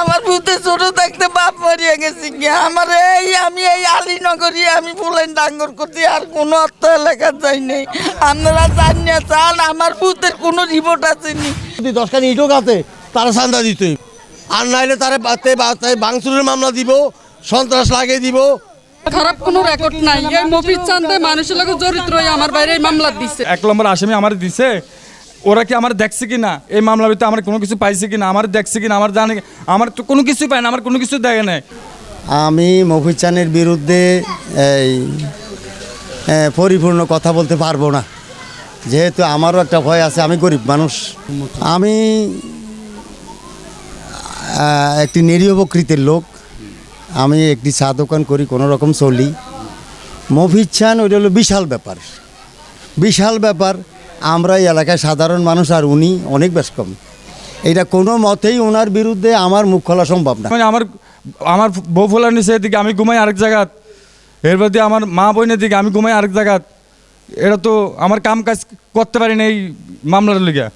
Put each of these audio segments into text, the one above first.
আমার ভূতে ছোট থাকতে বাপ মরিয়া গেছি কি আমার এই আমি এই আলীনগরী আমি ফুলেন ডাঙ্গর করছি আর কোনো অর্থ এলাকা যাই নেই। আপনারা জানিয়ে চান আমার ভূতের কোনো রিপোর্ট আসেনি যদি দশখানি ইটক আছে তারা চান্দা দিতে। আর নাইলে তারা বাংসুরের মামলা দিব সন্ত্রাস লাগিয়ে দিব। খারাপ কোনো রেকর্ড নাই। এই মফিজ চান্দে মানুষের লোক চরিত্র আমার বাইরে এই মামলা দিছে। এক নম্বর আসামি আমার দিছে। ওরা কি আমার দেখছে কি না এই মামলার ভিতরে আমার কোনো কিছু পাইছে কি না আমার দেখছে কি না আমার জানে আমার তো কোনো কিছু পায় না, আমার কোনো কিছু দেখে নাই। আমি মফিজ চানের বিরুদ্ধে এই পরিপূর্ণ কথা বলতে পারব না। যেহেতু আমারও একটা ভয় আছে, আমি গরিব মানুষ। আমি একটি নিরীহ প্রকৃতির লোক। আমি একটি চা দোকান করি, কোনো রকম চলি। মফিজ চান ওইটা হলো বিশাল ব্যাপার। বিশাল ব্যাপার আমরা এই এলাকায় সাধারণ মানুষ আর উনি অনেক বেশ কম। এটা কোনো মতেই ওনার বিরুদ্ধে আমার মুখ খোলা সম্ভব না। মানে আমার আমার বউ ফোলার নিচে এদিকে আমি ঘুমাই আরেক জায়গাত। এর মধ্যে আমার মা বোনের দিকে আমি ঘুমাই আরেক জায়গাত। এটা তো আমার কাম কাজ করতে পারি না এই মামলার লিগে।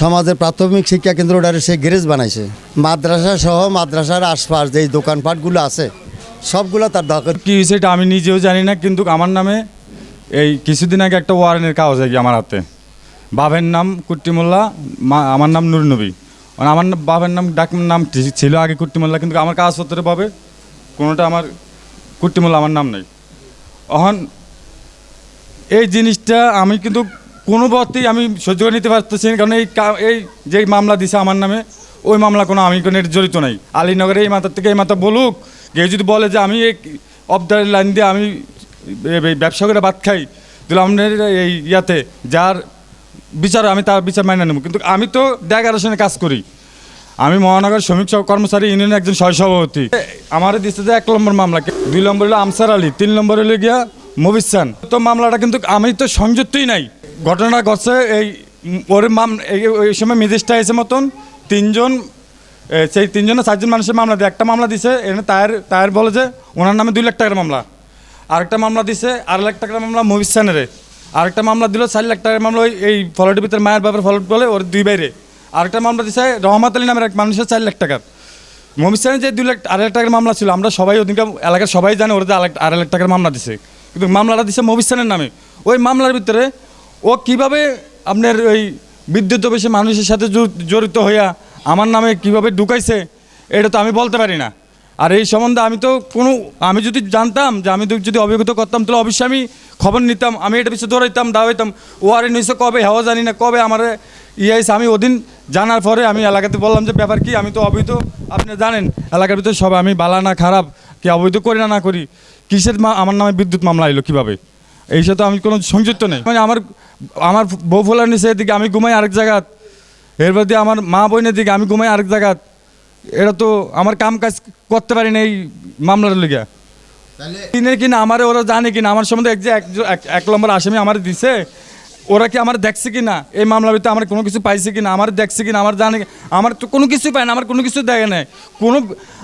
সমাজের প্রাথমিক শিক্ষা কেন্দ্র কেন্দ্রটারে সে গ্যারেজ বানাইছে। মাদ্রাসা সহ মাদ্রাসার আশপাশ যে দোকানপাটগুলো আছে সবগুলো তার দখল কি হয়েছে এটা আমি নিজেও জানি না কিন্তু আমার নামে এই কিছুদিন আগে একটা ওয়ারেন্টের কাগজ আর আমার হাতে। বাবের নাম কুট্টি মোল্লা মা, আমার নাম নুর নবী। মানে আমার বাবার নাম, ডাক, নাম ছিল আগে কুট্টি মোল্লা কিন্তু আমার কাগজপত্রে পাবে কোনোটা আমার কুট্টি মোল্লা আমার নাম নেই। এখন এই জিনিসটা আমি কিন্তু কোনো পথেই আমি সহ্য করে নিতে পারতেছি কারণ এই এই যে মামলা দিছে আমার নামে, ওই মামলা কোনো আমি কোনো জড়িত নাই। আলীনগরে এই মাথার থেকে এই মাথা বলুক, কেউ যদি বলে যে আমি এই দ্য লাইন দিয়ে আমি এ- এই ব্যবসা করে ভাত খাই। তাহলে আপনার এই ইয়াতে যার বিচার আমি তার বিচার মাইনে নেব। কিন্তু আমি তো ডেকারেশনে কাজ করি। আমি মহানগর শ্রমিক কর্মচারী ইউনিয়নের একজন সহসভাপতি। আমার দিচ্ছে যে এক নম্বর মামলা। দুই নম্বর হলো আমসার আলী, তিন নম্বর হলো গিয়া মবিসান তো মামলাটা কিন্তু আমি তো সংযুক্তই নাই। ঘটনা ঘটছে এই ওর মাম এই- ওই সময় মেজিস্ট্রা এসে মতন তিনজন সেই তিনজনে চারজন মানুষের মামলা দিয়ে একটা মামলা দিছে। এনে তায়ের তায়ের বলে যে, ওনার নামে দুই লাখ টাকার মামলা। আরেকটা মামলা দিছে, আড়াই লাখ টাকার মামলা মহিসানের আরেকটা মামলা দিল, চার লাখ টাকার মামলা ওই এই ফলটের ভিতরে মায়ের বাবার ফলট বলে, ওর দুই বাইরে আরেকটা মামলা দিছে রহমত আলী নামের এক মানুষের চার লাখ টাকার। মহিসানের যে দুই লাখ আড়াই লাখ টাকার মামলা ছিল, আমরা সবাই ওদিনকে এলাকার সবাই জানে ওরা যে আড়াই- লাখ টাকার মামলা দিছে। কিন্তু মামলাটা দিছে মহিসানের নামে। ওই মামলার ভিতরে ও কীভাবে আপনার ওই বিদ্যুৎ অফিসে মানুষের সাথে জড়িত হইয়া আমার নামে কীভাবে ঢুকাইছে, এটা তো আমি বলতে পারি না। আর এই সম্বন্ধে আমি তো কোনো, আমি যদি জানতাম যে আমি যদি অভিজ্ঞতা করতাম, তাহলে অবশ্যই আমি খবর নিতাম, আমি এটা পিছিয়ে দৌড়াইতাম দাওয়াইতাম ও আরে নিশ্চয় কবে হাওয়া জানি না, কবে আমার ইয়েস আমি ওদিন জানার পরে আমি এলাকাতে বললাম যে ব্যাপার কি, আমি তো অবৈধ, আপনি জানেন, এলাকার ভিতরে সব আমি বালা না, খারাপ, কি অবৈধ করি না না করি, কিসের মা, আমার নামে বিদ্যুৎ মামলা এলো কীভাবে? এই সাথে আমি কোনো সংযুক্ত নেই। মানে আমার আমার বউ ফোলার নিচে এদিকে আমি ঘুমাই আরেক জায়গাত এর মধ্যে আমার মা বোনের দিকে আমি ঘুমাই আরেক জায়গাত এটা তো আমার কাম কাজ করতে পারি না এই মামলার লিগে। কিনে কিনা আমার ওরা জানে কিনা আমার সম্বন্ধে এক যে এক- নম্বর আসামি আমার দিছে ওরা কি আমার দেখছে কিনা? এই মামলার ভিতরে আমার কোনো কিছু পাইছে কিনা আমার দেখছে কিনা আমার জানে আমার তো কোনো কিছু পায় না আমার কোনো কিছু দেখে নাই। কোনো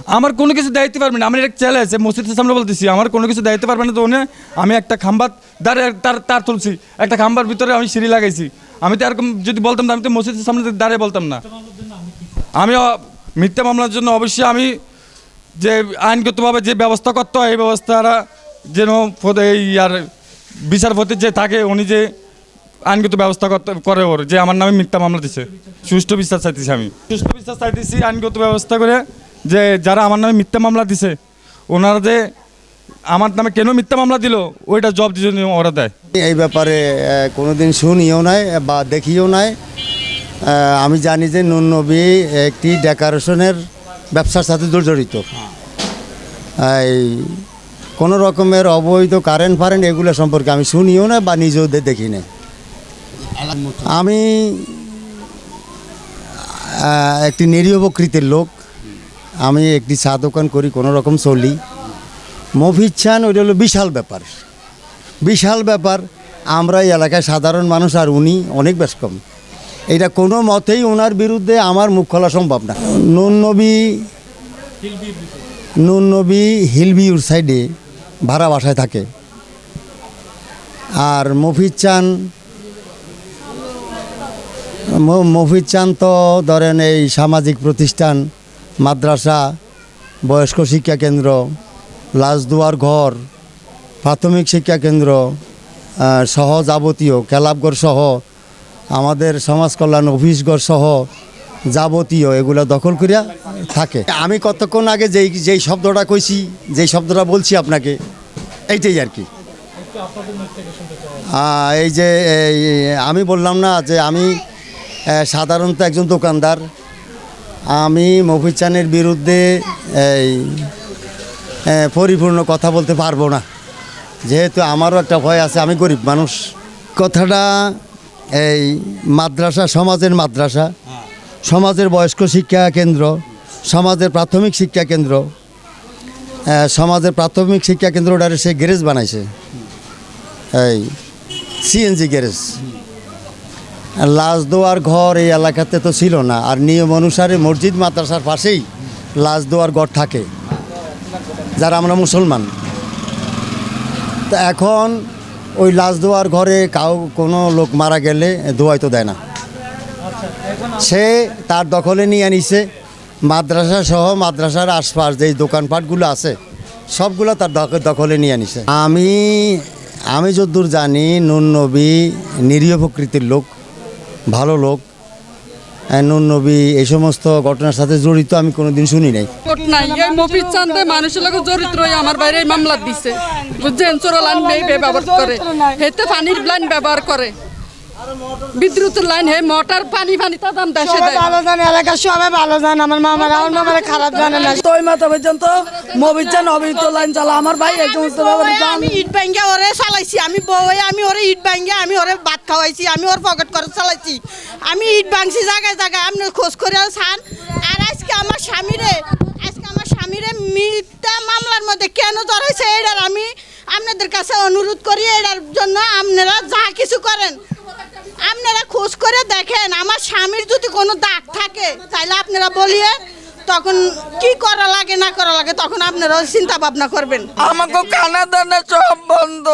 আমার কোনো কিছু দায়িত্ব পারবে না। আমি একটা চ্যালেঞ্জ আছে মসজিদের সামনে বলতেছি আমার কোনো কিছু দায়িত্ব পারবে না তো উনি আমি একটা খাম্বার দাঁড়ে তার তার তুলছি একটা খাম্বার ভিতরে আমি সিঁড়ি লাগাইছি। আমি তো এরকম যদি বলতাম না, আমি তো মসজিদের সামনে দাঁড়িয়ে বলতাম না। আমি মিথ্যা মামলার জন্য অবশ্যই আমি যে আইনগতভাবে যে ব্যবস্থা করতে হয়, এই ব্যবস্থাটা যেন এই আর বিচারপতি যে থাকে, উনি যে আইনগত ব্যবস্থা করতে, করে ওর, যে আমার নামে মিথ্যা মামলা দিছে। সুষ্ঠু বিচার চাইতেছি আমি। সুষ্ঠু বিচার চাইতেছি আইনগত ব্যবস্থা করে যে যারা আমার নামে মিথ্যা মামলা দিছে, ওনারা যে আমার নামে কেন মিথ্যা মামলা দিল, ওইটা জব দিয়ে ওরা দেয়। এই ব্যাপারে কোনোদিন শুনিও নাই বা দেখিও নাই। আমি জানি যে নুন নবী একটি ডেকারেশনের ব্যবসার সাথে জড়িত এই কোনো রকমের অবৈধ কারেন্ট ফারেন্ট এগুলো সম্পর্কে আমি শুনিও না বা নিজেও দেখি না। আমি একটি নিরীহ প্রকৃতির লোক। আমি একটি চা দোকান করি, কোনো রকম চলি। মফিজ চান ওইটা হলো বিশাল ব্যাপার। বিশাল ব্যাপার, আমরা এই এলাকায় সাধারণ মানুষ আর উনি অনেক বেশ কম। এটা কোনো মতেই ওনার বিরুদ্ধে আমার মুখ খোলা সম্ভব না। নুন নবী নুন নবী হিলবিউর সাইডে ভাড়া বাসায় থাকে। আর মফিজ চান মফিজ চান তো ধরেন এই সামাজিক প্রতিষ্ঠান, মাদ্রাসা, বয়স্ক শিক্ষা কেন্দ্র, লাজদুয়ার ঘর, প্রাথমিক শিক্ষা কেন্দ্র সহ যাবতীয়, ক্লাবঘর সহ আমাদের সমাজ কল্যাণ অফিসঘর সহ যাবতীয় এগুলো দখল করিয়া থাকে। আমি কতক্ষণ আগে যেই যেই শব্দটা কইছি, যেই শব্দটা বলছি আপনাকে, এইটাই আর কি। এই যে আমি বললাম না যে আমি সাধারণত একজন দোকানদার। আমি মফিজ চানের বিরুদ্ধে, এই পরিপূর্ণ কথা বলতে পারব না। যেহেতু আমারও একটা ভয় আছে, আমি গরিব মানুষ। কথাটা এই মাদ্রাসা, সমাজের মাদ্রাসা, সমাজের বয়স্ক শিক্ষা কেন্দ্র, সমাজের প্রাথমিক শিক্ষা কেন্দ্র সমাজের প্রাথমিক শিক্ষা কেন্দ্রটারে সে গ্যারেজ বানাইছে। এই সিএনজি গ্যারেজ। লাশ দোয়ার ঘর এই এলাকাতে তো ছিল না, আর নিয়ম অনুসারে মসজিদ মাদ্রাসার পাশেই লাশ দোয়ার ঘর থাকে, যারা আমরা মুসলমান। তা এখন ওই লাশ দোয়ার ঘরে কাউ কোনো লোক মারা গেলে তো দেয় না। সে তার দখলে নিয়ে নিছে মাদ্রাসা সহ মাদ্রাসার আশপাশ যে দোকানপাটগুলো আছে, সবগুলো তার দখ- দখলে নিয়ে নিছে আমি আমি যদ্দূর জানি, নুন নবী নিরীহ প্রকৃতির লোক, ভালো লোক। নুন, নবী, এই সমস্ত ঘটনার সাথে জড়িত আমি কোনোদিন শুনি নাই। নাই, এই মফিজ চান্দে মানুষের লোক মামলা দিছে। বুঝছেন? চোর লাইন ব্যবহার করে। পানির ব্লাইন ব্যবহার করে। বিদ্যুতের লাইন হে মোটর পানি পানি তা দাম দেশে দেয়। ভালো জানে এলাকার সবাই ভালো জানে আমার মামারা আমার মামারা খারাপ জানে না। তো মাথা পর্যন্ত মবিচান অবিত লাইন চালা। আমার ভাই ব্যাপারে আমি ইট ভাঙ্গে ওরে চালাইছি আমি বউয়ে আমি ওরে ইট ভাঙ্গে আমি ওরে ভাত খাওয়াইছি আমি ওর পকেট করে চালাইছি। আমি ইট ভাঙছি জায়গায় জায়গায় আপনি খোঁজ করে ছান আর আজকে আমার স্বামীরে আজকে আমার স্বামীরে মিথ্যা মামলার মধ্যে কেন জড়াইছে এটার আমি আপনাদের কাছে অনুরোধ করি এটার জন্য আপনারা যা কিছু করেন আপনারা খোঁজ করে দেখেন আমার স্বামীর যদি কোনো দাগ থাকে তাহলে আপনারা বলিয়ে তখন কি করা লাগে, না করা লাগে, তখন আপনারা চিন্তা ভাবনা করবেন। আমাকে কানা দানা সব বন্ধ।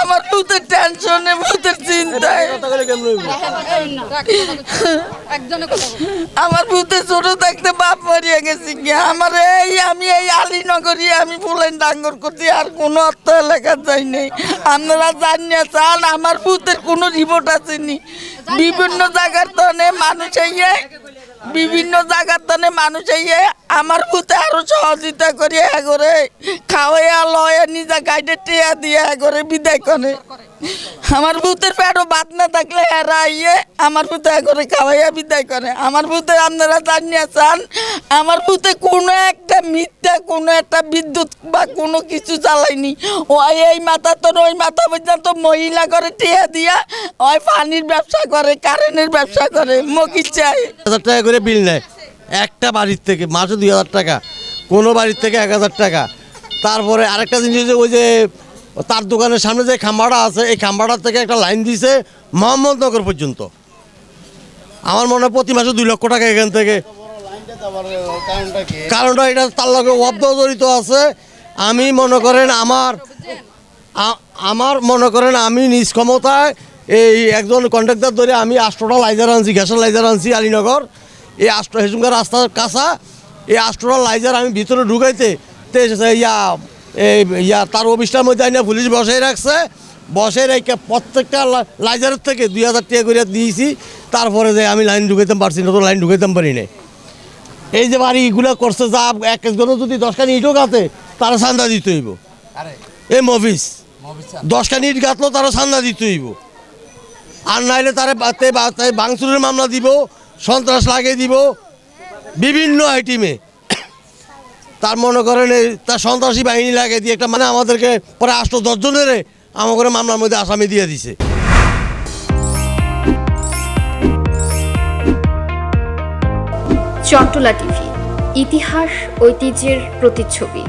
আমার ভূতের টেনশনে ভূতের চিন্তায়। আমার ভূতে ছোট থাকতে বাপ মারিয়া গেছি আমার এই, আমি এই আলীনগরী, আমি ফুলেন ডাঙ্গর করছি, আর কোনো অর্থ এলাকা যাই নেই। আপনারা জানিয়ে চান, আমার ভূতের কোনো রিপোর্ট আসেনি। বিভিন্ন জায়গার তনে মানুষ ইয়ে বিভিন্ন জায়গার তানে মানুষ ইয়ে আমার ভূতে আরও সহযোগিতা করি করে, খাওয়াইয়া লয়া নিজা গাইডে টিয়া দিয়ে করে বিদায় করে। আমার ভূতের পেটও বাদ না থাকলে এরা ইয়ে আমার ভূতে করে খাওয়াইয়া বিদায় করে। আমার ভূতে আপনারা জানিয়ে চান, আমার ভূতে কোনো একটা মিথ্যা, কোনো একটা বিদ্যুৎ বা কোনো কিছু চালায়নি। ওই এই মাথা তো ওই মাথা পর্যন্ত মহিলা করে টিয়া দিয়া, ওই পানির ব্যবসা করে, কারেন্টের ব্যবসা করে মকি চাই। হাজার টাকা করে বিল নেয়। একটা বাড়ির থেকে, মাসে দুই হাজার টাকা, কোনো বাড়ির থেকে এক হাজার টাকা। তারপরে আরেকটা জিনিস ওই যে তার দোকানের সামনে যে খাম্বাটা আছে, এই খাম্বাটার থেকে একটা লাইন দিছে মোহাম্মদনগর পর্যন্ত। আমার মনে হয় প্রতি মাসে দুই লক্ষ টাকা এখান থেকে। কারণটা এটা, তার লগে অব্দ জড়িত আছে। আমি মনে করেন আমার আমার মনে করেন আমি নিজ ক্ষমতায় এই একজন কন্ট্রাক্টর ধরে আমি আষ্টটা লাইজার আনছি, গ্যাসের লাইজার আনছি আলীনগর। এই আষ্ট হেসুঙ্গার রাস্তার কাছা, এই আষ্টটা লাইজার আমি ভিতরে ঢুকাইতে ইয়া এই ইয়া তার অফিসটার মধ্যে আইনা পুলিশ বসাই রাখছে। বসে রেখে প্রত্যেকটা লাইজারের থেকে দুই হাজার টাকা করে দিয়েছি। তারপরে যে আমি লাইন ঢুকাইতাম পারছি না তো লাইন ঢুকাইতাম পারি না এই যে বাড়িগুলো করছে যা এক একজনও যদি দশখানি ইটও গাতে তারা চান্দা দিতে হইব। এই মফিস দশখানি ইট গাঁথলো তারা চান্দা দিতে হইব। আর নাইলে তারা বাংচুরের মামলা দিব সন্ত্রাস লাগিয়ে দিব। বিভিন্ন আইটিমে। তার মনে করেন তার সন্ত্রাসী বাহিনী লাগে দিয়ে একটা মানে আমাদেরকে পরে আষ্ট দশজনের আমাকে মামলার মধ্যে আসামি দিয়ে দিছে। চট্টলা টিভি, ইতিহাস, ঐতিহ্যের প্রতিচ্ছবি।